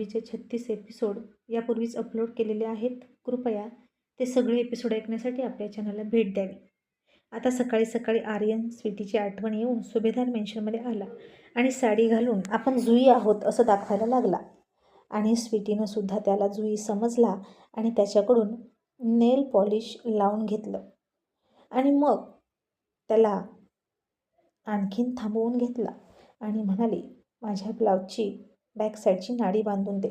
नोकरीचे छत्तीस एपिसोड यापूर्वीच अपलोड केलेले आहेत. कृपया ते सगळे एपिसोड ऐकण्यासाठी आपल्या चॅनलला भेट द्यावी. आता सकाळी सकाळी आर्यन स्वीटीची आठवण येऊन सुभेदार मेन्शनमध्ये आला आणि साडी घालून आपण जुई आहोत असं दाखवायला लागला. आणि स्वीटीनं सुद्धा त्याला जुई समजला आणि त्याच्याकडून नेल पॉलिश लावून घेतलं. आणि मग त्याला आणखीन थांबवून घेतला आणि म्हणाली माझ्या ब्लाऊजची बॅक साईडची नाडी बांधून दे.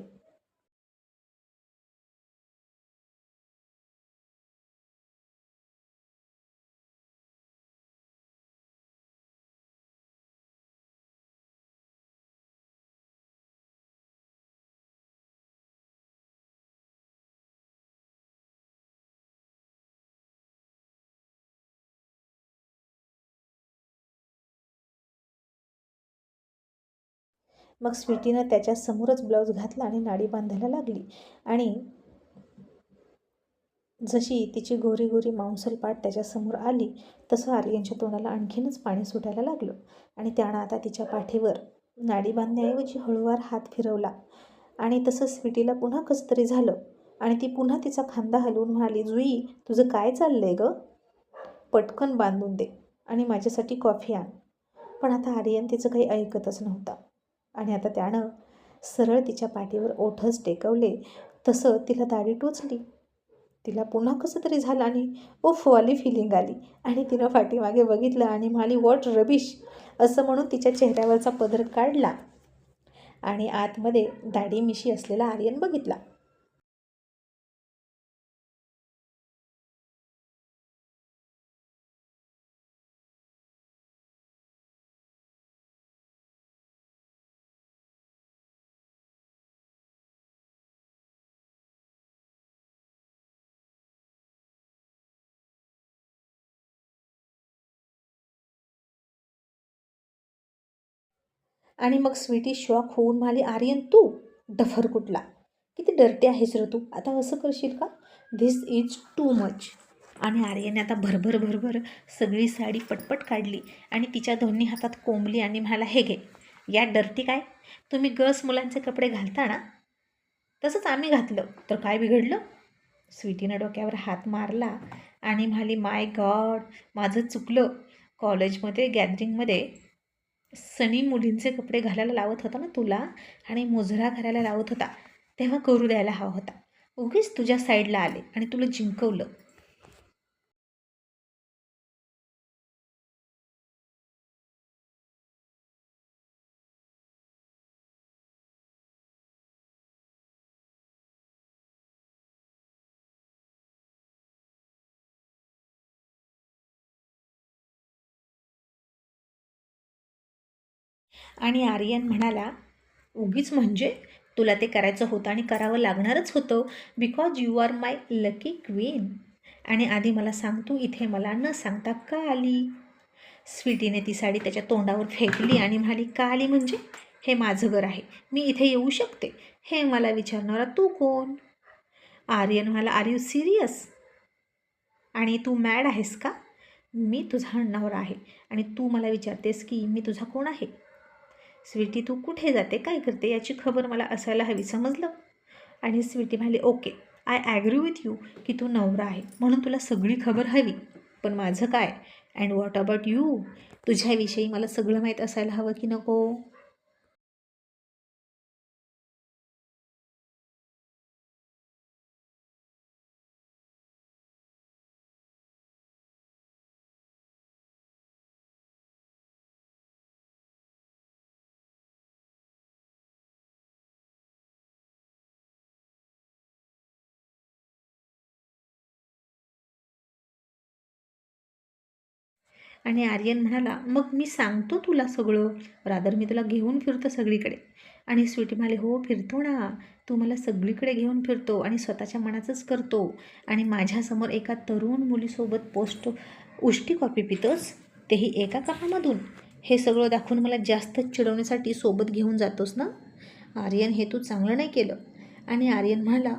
मग स्वीटीनं त्याच्या समोरच ब्लाऊज घातला आणि नाडी बांधायला लागली. आणि जशी तिची गोरी गोरी मांसल पाट त्याच्यासमोर आली तसं आर्यनच्या तोंडाला आणखीनच पाणी सुटायला लागलं. आणि त्यानं आता तिच्या पाठीवर नाडी बांधण्याऐवजी हळूवार हात फिरवला. आणि तसं स्वीटीला पुन्हा कसं तरी झालं. आणि ती पुन्हा तिचा खांदा हलवून म्हणाली जुई तुझं काय चाललं आहे ग? पटकन बांधून दे आणि माझ्यासाठी कॉफी आण. पण आता आर्यन तिचं काही ऐकतच नव्हता. आणि आता त्यानं सरळ तिच्या पाठीवर ओठच टेकवले तसं तिला दाढी टोचली. तिला पुन्हा कसं तरी झालं आणि ओफवाली फिलिंग आली. आणि तिनं पाठीमागे बघितलं आणि म्हणाली वॉट रबिश असं म्हणून तिच्या चेहऱ्यावरचा पदर काढला. आणि आतमध्ये दाढी मिशी असलेला आर्यन बघितला. आणि मग स्वीटी शॉक होऊन म्हणाली आर्यन तू डफर कुठला? किती डरटे आहेस र तू. आता असं करशील का? धिस इज टू मच आणि आर्यने आता भरभर भरभर सगळी साडी पटपट काढली आणि तिच्या दोन्ही हातात कोंबली आणि म्हणाला हे घे या डरती काय? तुम्ही गर्ल्स मुलांचे कपडे घालता ना? तसंच आम्ही घातलं तर काय बिघडलं? स्वीटीनं डोक्यावर हात मारला आणि म्हणाली माय गॉड माझं चुकलं. कॉलेजमध्ये गॅदरिंगमध्ये सनी मुलींचे कपडे घालायला लावत होता ना तुला आणि मोजरा घालायला लावत होता तेव्हा करू द्यायला हवा होता. उगीच तुझ्या साईडला आले आणि तुला जिंकवलं. आणि आर्यन म्हणाला उगीच म्हणजे तुला ते करायचं होतं आणि करावं लागणारच होतं. Because you are my lucky queen आणि आधी मला सांग तू इथे मला न सांगता का आली? स्वीटीने ती साडी त्याच्या तोंडावर फेकली आणि म्हणाली का आली म्हणजे? हे माझं घर आहे. मी इथे येऊ शकते. हे मला विचारणारा तू कोण? आर्यन म्हणाला आर यू सिरियस आणि तू मॅड आहेस का? मी तुझा नवरा आहे आणि तू मला विचारतेस की मी तुझा कोण आहे? स्वीटी तू कुठे जाते? काय करते? याची खबर मला असायला हवी समजलं? आणि स्वीटी म्हणाली okay I agree with you की तू नवरा आहे म्हणून तुला सगळी खबर हवी. पण माझं काय? अँड वॉट अबाउट यू तुझ्याविषयी मला सगळं माहीत असायला हवं की नको? आणि आर्यन म्हणाला मग मी सांगतो तुला सगळं. रादर मी तुला घेऊन फिरतो सगळीकडे. आणि स्वीटी म्हणाले हो फिरतो ना. तू मला सगळीकडे घेऊन फिरतो आणि स्वतःच्या मनाचंच करतो. आणि माझ्यासमोर एका तरुण मुलीसोबत पोस्ट उष्टी कॉपी पितोस. तेही एका कामामधून. हे सगळं दाखवून मला जास्त चिडवण्यासाठी सोबत घेऊन जातोस ना? आर्यन हे तू चांगलं नाही केलं. आणि आर्यन म्हणाला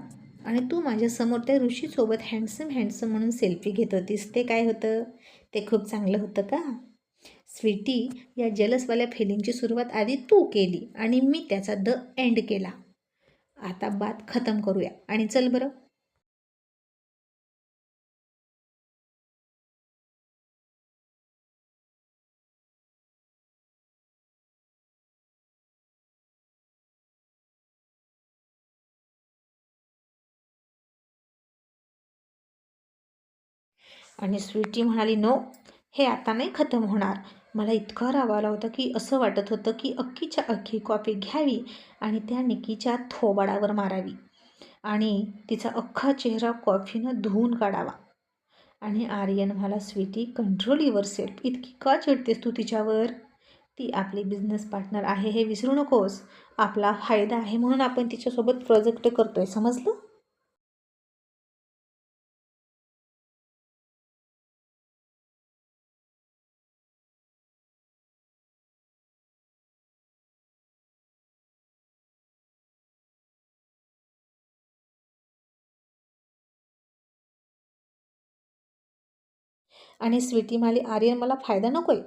आणि तू माझ्यासमोर त्या ऋषीसोबत हँडसम हँडसम म्हणून सेल्फी घेत होतीस. ते काय होतं? ते खूप चांगलं होतं का? स्वीटी या जलसवाल्या फिलिंगची सुरुवात आधी तू केली आणि मी त्याचा द एंड केला. आता बात खतम करूया. आणि चल बरं. आणि स्वीटी म्हणाली नो हे आता नाही खतम होणार. मला इतका राग आला होता की असं वाटत होतं की अख्खीच्या अख्खी कॉफी घ्यावी आणि त्या निकीच्या थोबाडावर मारावी आणि तिचा अख्खा चेहरा कॉफीनं धुवून काढावा. आणि आर्यन मला स्वीटी कंट्रोल युअर सेल्फ इतकी का चिडतेस तू तिच्यावर? ती आपली बिझनेस पार्टनर आहे हे विसरू नकोस. आपला फायदा आहे म्हणून आपण तिच्यासोबत प्रोजेक्ट करतो आहे समजलं? आणि स्वीटी माली आर्यन मला फायदा नको आहे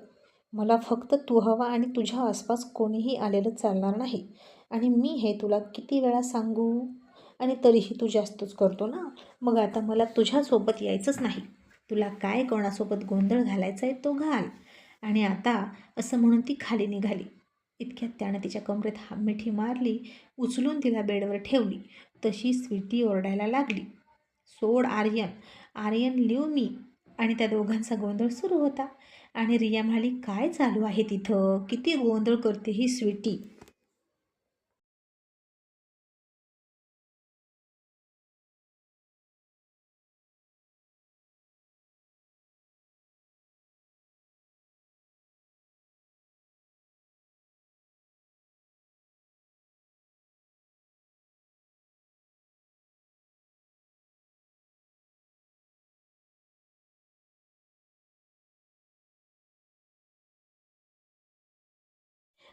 मला फक्त तू हवा आणि तुझ्या आसपास कोणीही आलेलं चालणार नाही. आणि मी हे तुला किती वेळा सांगू? आणि तरीही तू जास्तच करतो ना? मग आता मला तुझ्यासोबत यायचंच नाही. तुला काय कोणासोबत गोंधळ घालायचा आहे तो घाल. आणि आता असं म्हणून ती खाली निघाली. इतक्यात त्यानं तिच्या कमरेत हा मिठी मारली उचलून तिला बेडवर ठेवली. तशी स्वीटी ओरडायला लागली. सोड आर्यन. आर्यन लिव मी. आणि त्या दोघांचा गोंधळ सुरू होता. आणि रिया म्हणाली काय चालू आहे तिथं? किती गोंधळ करते ही स्वीटी.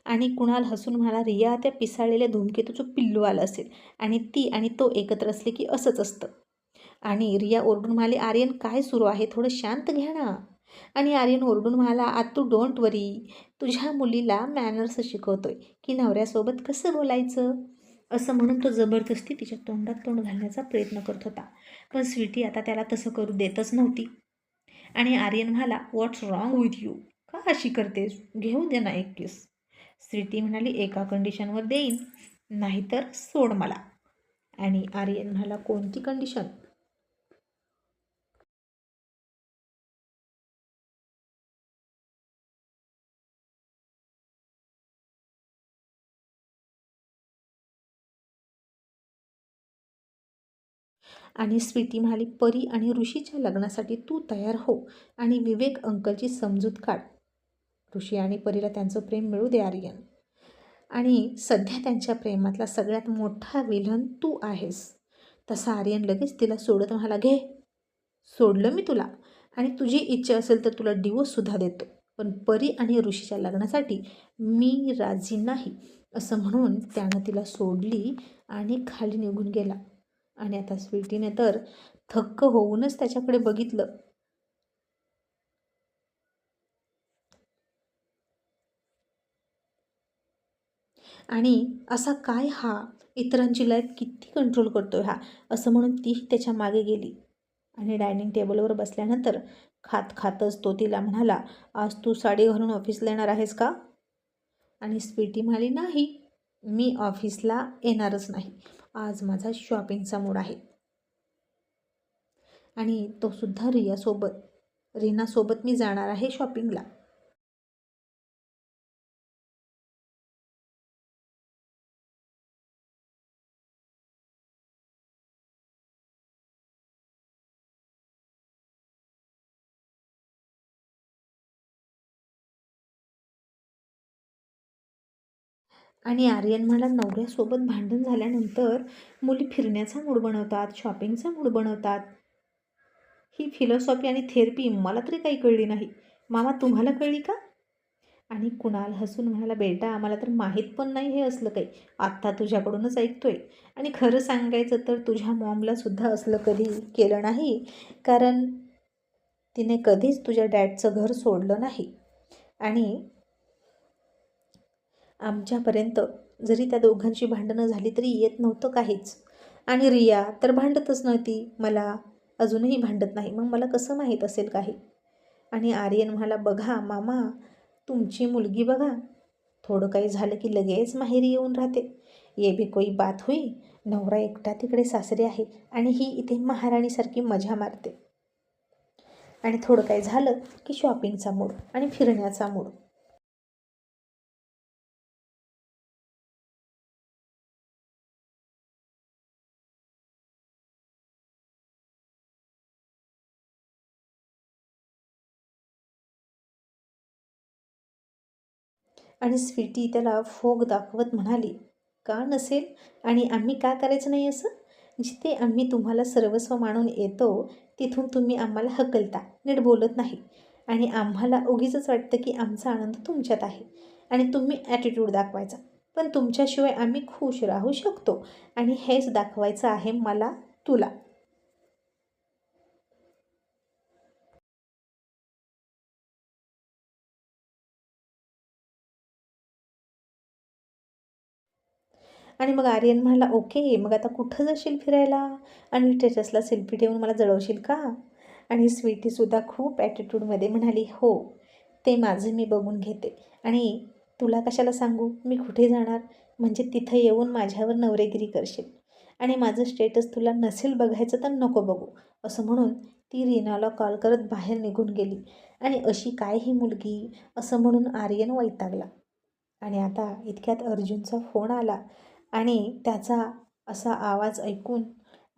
आणि कुणाल हसून म्हणाला रिया त्या पिसाळलेल्या धूमकेतूचं पिल्लू आलं असेल. आणि ती आणि तो एकत्र असले की असंच असतं. आणि रिया ओरडून म्हणाली आर्यन काय सुरू आहे? थोडं शांत घ्या ना. आणि आर्यन ओरडून म्हणाला आत तू डोंट वरी तुझ्या मुलीला मॅनर्स शिकवतोय. की नवऱ्यासोबत कसं बोलायचं? असं म्हणून तो जबरदस्ती तिच्या तोंडात तोंड घालण्याचा प्रयत्न करत होता. पण स्वीटी आता त्याला तसं करू देतच नव्हती. आणि आर्यन म्हणाला व्हॉट्स रॉंग विथ यू का अशी करतेस? घेऊ दे ना एक किस स्वीटी म्हणाली एका कंडिशनवर देईन नाहीतर सोड मला. आणि आर्यन म्हणाला कोणती कंडिशन आणि स्वीटी म्हणाली परी आणि ऋषीच्या लग्नासाठी तू तयार हो आणि विवेक अंकलची समजूत काढ. ऋषी आणि परीला त्यांचं प्रेम मिळू दे आर्यन. आणि सध्या त्यांच्या प्रेमातला सगळ्यात मोठा विलन तू आहेस. तसा आर्यन लगेच तिला सोडत म्हणाला घे सोडलं मी तुला. आणि तुझी इच्छा असेल तर तुला डिवोर्ससुद्धा देतो. पण परी आणि ऋषीच्या लग्नासाठी मी राजी नाही असं म्हणून त्यानं तिला सोडली आणि खाली निघून गेला. आणि आता स्वीटीने तर थक्क होऊनच त्याच्याकडे बघितलं. आणि असा काय हा? इतरांची लाईफ किती कंट्रोल करतो हा? असं म्हणून तीही त्याच्यामागे गेली. आणि डायनिंग टेबलवर बसल्यानंतर खात खातच तो तिला म्हणाला आज तू साडी घालून ऑफिसला येणार आहेस का? आणि स्वीटी म्हणाली नाही मी ऑफिसला येणारच नाही. आज माझा शॉपिंगचा मूड आहे. आणि तो सुद्धा रियासोबत रीनासोबत मी जाणार आहे शॉपिंगला आणि आर्यन मला नवऱ्यासोबत भांडण झाल्यानंतर मुली फिरण्याचा मूड बनवतात शॉपिंगचा मूड बनवतात. ही फिलॉसॉफी आणि थेरपी मला तरी काही कळली नाही. मामा तुम्हाला कळली का? आणि कुणाल हसून म्हणाला बेटा आम्हाला तर माहीत पण नाही हे असलं काही. आत्ता तुझ्याकडूनच ऐकतोय. आणि खरं सांगायचं तर तुझ्या मॉमला सुद्धा असलं कधी केलं नाही कारण तिने कधीच तुझ्या डॅडचं घर सोडलं नाही. आणि आमच्यापर्यंत. जरी त्या दोघांची भांडणं झाली तरी येत नव्हतं काहीच. आणि रिया तर भांडतच नव्हती. मला अजूनही भांडत नाही. मग मला कसं माहीत असेल काही? आणि आर्यन म्हणाला बघा मामा तुमची मुलगी बघा. थोडं काही झालं की लगेच माहेरी येऊन राहते. ये भी कोई बात हुई. नवरा एकटा तिकडे सासरे आहे आणि ही इथे महाराणीसारखी मजा मारते. आणि थोडं काही झालं की शॉपिंगचा मूड आणि फिरण्याचा मूड आणि स्वीटी त्याला फोग दाखवत म्हणाली का नसेल? आणि आम्ही का करायचं नाही असं? जिथे आम्ही तुम्हाला सर्वस्व मानून येतो तिथून तुम्ही आम्हाला हकलता नीट बोलत नाही. आणि आम्हाला उगीच वाटतं की आमचा आनंद तुमच्यात आहे आणि तुम्ही ॲटिट्यूड दाखवायचा. पण तुमच्याशिवाय आम्ही खुश राहू शकतो आणि हेच दाखवायचं आहे मला तुला. आणि मग आर्यन म्हणाला ओके मग आता कुठं जाशील फिरायला? आणि स्टेटसला सेल्फी ठेवून मला जळवशील का? आणि स्वीटीसुद्धा खूप ॲटिट्यूडमध्ये म्हणाली हो ते माझं मी बघून घेते. आणि तुला कशाला सांगू? मी कुठे जाणार? म्हणजे तिथं येऊन माझ्यावर नवरेगिरी करशील. आणि माझं स्टेटस तुला नसेल बघायचं तर नको बघू. असं म्हणून ती रीनाला कॉल करत बाहेर निघून गेली. आणि अशी काय ही मुलगी? असं म्हणून आर्यन वैतागला. आणि आता इतक्यात अर्जुनचा फोन आला. आणि त्याचा असा आवाज ऐकून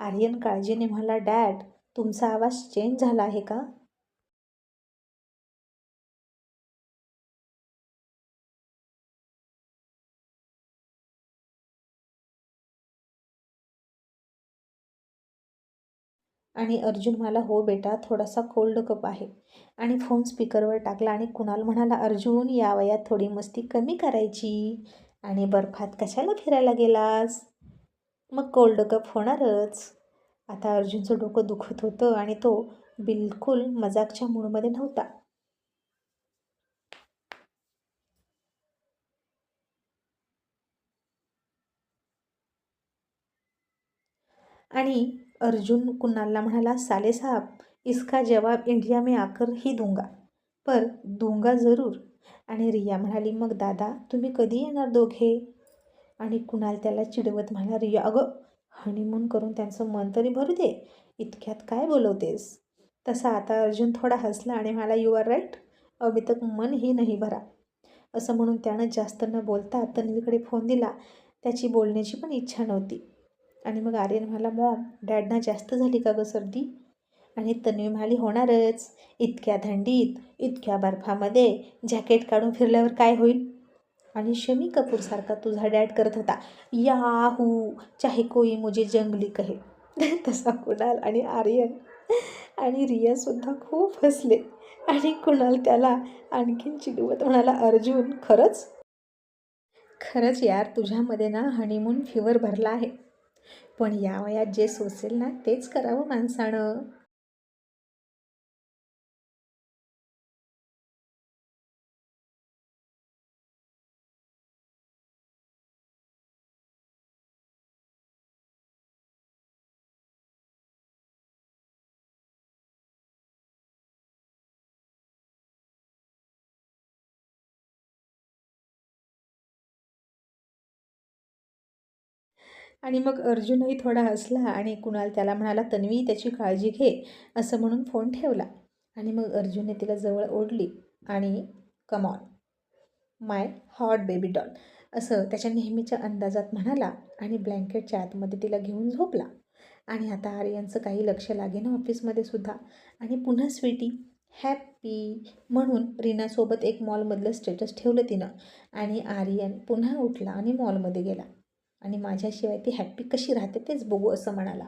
आर्यन काळजीने म्हणाला डॅड तुमचा आवाज चेंज झाला आहे का? आणि अर्जुन मला हो बेटा थोडासा कोल्ड कप आहे. आणि फोन स्पीकरवर टाकला आणि कुणाल म्हणाला अर्जुन या वयात थोडी मस्ती कमी करायची. आणि बर्फात कशाला फिरायला गेलास? मग कोल्ड कप होणारच. आता अर्जुनचं डोकं दुखत होतं आणि तो बिलकुल मजाकच्या मूडमध्ये नव्हता. आणि अर्जुन कुणालला म्हणाला साले साहब इसका जवाब इंडिया में आकर ही दूंगा. पर दूंगा जरूर. आणि रिया म्हणाली मग दादा तुम्ही कधी येणार दोघे? आणि कुणाल त्याला चिडवत म्हणाला रिया अगं हनीमून करून त्यांचं मन तरी भरू दे. इतक्यात काय बोलवतेस? तसा आता अर्जुन थोडा हसला आणि म्हणाला यू आर राईट अभी तक मन ही नाही भरा. असं म्हणून त्यानं जास्त न बोलता तन्वीकडे फोन दिला. त्याची बोलण्याची पण इच्छा नव्हती. आणि मग आर्यन म्हणाला मॉम डॅडना जास्त झाली का गं सर्दी? आणि तन्वी म्हणाली होणारच. इतक्या थंडीत इतक्या बर्फामध्ये जॅकेट काढून फिरल्यावर काय होईल? आणि शमी कपूरसारखा तुझा डॅड करत होता याहू चाहे कोई मुझे जंगली कहे. तसा कुणाल आणि आर्यन आणि रियासुद्धा खूप हसले. आणि कुणाल त्याला आणखीन चिडवत म्हणाला अर्जुन खरंच? खरंच यार तुझ्यामध्ये ना हनीमून फिवर भरला आहे. पण या वयात जे सोसेल ना तेच करावं माणसानं. आणि मग अर्जुनही थोडा हसला आणि कुणाल त्याला म्हणाला तन्वी त्याची काळजी घे असं म्हणून फोन ठेवला. आणि मग अर्जुनने तिला जवळ ओढली आणि come on my hot baby doll असं त्याच्या नेहमीच्या अंदाजात म्हणाला आणि ब्लँकेटच्या आतमध्ये तिला घेऊन झोपला. आणि आता आर्यनचं काही लक्ष लागेना ऑफिसमध्ये सुद्धा. आणि पुन्हा स्वीटी हॅप्पी म्हणून रीनासोबत एक मॉलमधलं स्टेटस ठेवलं तिनं. आणि आर्यन पुन्हा उठला आणि मॉलमध्ये गेला. आणि माझ्याशिवाय ती हॅप्पी कशी राहते तेच बघू असं म्हणाला.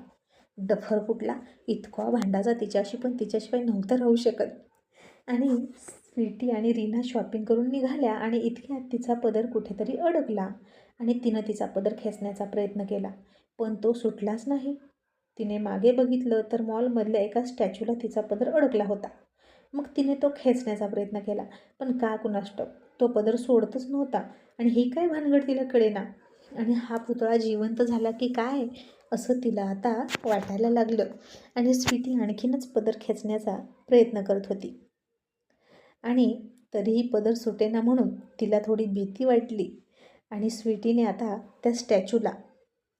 डफर कुठला इतका भांडाचा तिच्याशी पण तिच्याशिवाय नव्हतं राहू शकत. आणि स्वीटी आणि रीना शॉपिंग करून निघाल्या आणि इतक्यात तिचा पदर कुठेतरी अडकला आणि तिनं तिचा पदर खेचण्याचा प्रयत्न केला. पण तो सुटलाच नाही. तिने मागे बघितलं तर मॉलमधल्या एका स्टॅच्यूला तिचा पदर अडकला होता. मग तिने तो खेचण्याचा प्रयत्न केला. पण का कुणाष्टक तो पदर सोडतच नव्हता. आणि ही काय भानगड तिला कळेना? आणि हा पुतळा जिवंत झाला की काय? असं तिला आता वाटायला लागलं. आणि स्वीटी आणखीनच पदर खेचण्याचा प्रयत्न करत होती. आणि तरीही पदर सुटेना म्हणून तिला थोडी भीती वाटली. आणि स्वीटीने आता त्या स्टॅच्यूला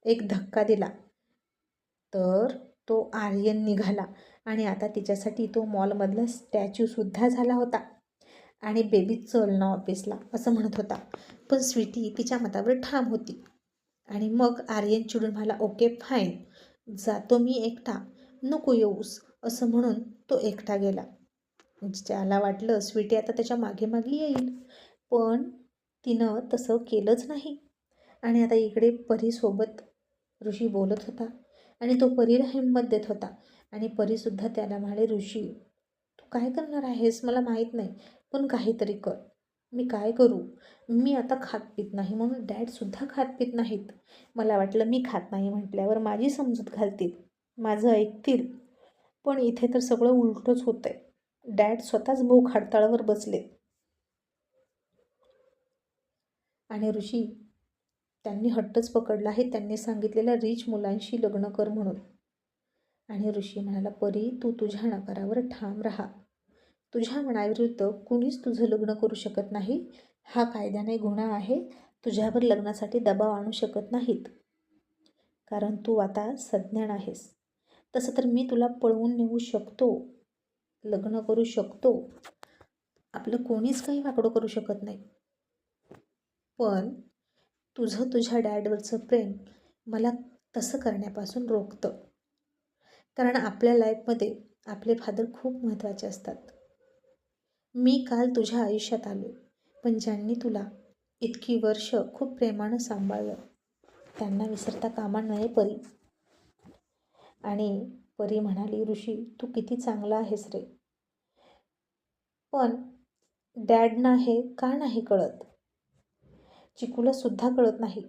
एक धक्का दिला. तर तो आर्यन निघाला. आणि आता तिच्यासाठी तो मॉलमधला स्टॅच्यूसुद्धा झाला होता. आणि बेबी चल ना ऑफिसला असं म्हणत होता. पण स्वीटी तिच्या मतावर ठाम होती. आणि मग आर्यन चिडून म्हणाला ओके फाईन जातो मी एकटा. नको येऊस असं म्हणून तो एकटा गेला. ज्याला वाटलं स्वीटी आता त्याच्यामागे मागे येईल. पण तिनं तसं केलंच नाही. आणि आता इकडे परीसोबत ऋषी बोलत होता. आणि तो परीला हिंमत देत होता. आणि परीसुद्धा त्याला म्हणाले ऋषी तू काय करणार आहेस? मला माहीत नाही. पण काहीतरी कर. मी काय करू? मी आता खात पित नाही म्हणून डॅडसुद्धा खात पित नाहीत. मला वाटलं मी खात नाही म्हटल्यावर माझी समजूत घालतील. माझं ऐकतील. पण इथे तर सगळं उलटंच होतं आहे डॅड स्वतःच भूक हडताळावर बसले. आणि ऋषी त्यांनी हट्टच पकडला आहे. त्यांनी सांगितलेल्या रिच मुलांशी लग्न कर म्हणून. आणि ऋषी म्हणाला परी तू तुझ्या नकारावर ठाम राहा. तुझ्या मनाविरुद्ध कुणीच तुझं लग्न करू शकत नाही. हा कायद्याने गुन्हा आहे. तुझ्यावर लग्नासाठी दबाव आणू शकत नाहीत. कारण तू आता सज्ञान आहेस. तसं तर मी तुला पळवून नेऊ शकतो. लग्न करू शकतो. आपलं कोणीच काही वाकडं करू शकत नाही. पण तुझं तुझ्या डॅडवरचं प्रेम मला तसं करण्यापासून रोखतं. कारण आपल्या लाईफमध्ये आपले फादर खूप महत्त्वाचे असतात. मी काल तुझ्या आयुष्यात आलो पण ज्यांनी तुला इतकी वर्ष खूप प्रेमानं सांभाळलं त्यांना विसरता कामा नये परी. आणि परी म्हणाली ऋषी तू किती चांगला आहेस रे. पण डॅडना हे का नाही कळत? चिकूला सुद्धा कळत नाही.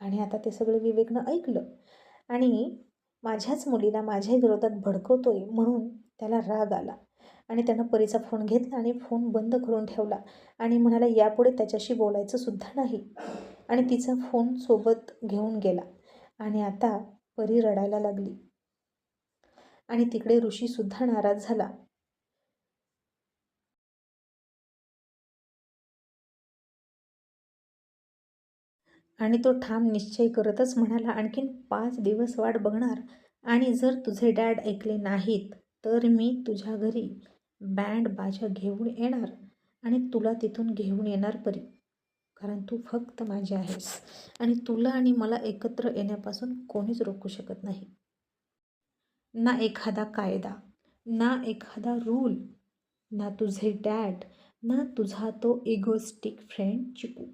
आणि आता ते सगळं विवेकनं ऐकलं. आणि माझ्याच मुलीला माझ्या विरोधात भडकवतोय म्हणून त्याला राग आला. आणि त्यानं परीचा फोन घेतला आणि फोन बंद करून ठेवला. आणि म्हणाला यापुढे त्याच्याशी बोलायचं सुद्धा नाही. आणि तिचा फोन सोबत घेऊन गेला. आणि आता परी रडायला लागली. आणि तिकडे ऋषीसुद्धा नाराज झाला. आणि तो ठाम निश्चय करतच म्हणाला आणखीन पाच दिवस वाट बघणार. आणि जर तुझे डॅड ऐकले नाहीत तर मी तुझ्या घरी बँड बाजा घेऊन येणार आणि तुला तिथून घेऊन येणार परी. कारण तू फक्त माझी आहेस आणि तुला आणि मला एकत्र येण्यापासून कोणीच रोखू शकत नाही. ना एखादा कायदा ना एखादा रूल ना तुझे डॅड ना तुझा तो इगोस्टिक फ्रेंड चिकू.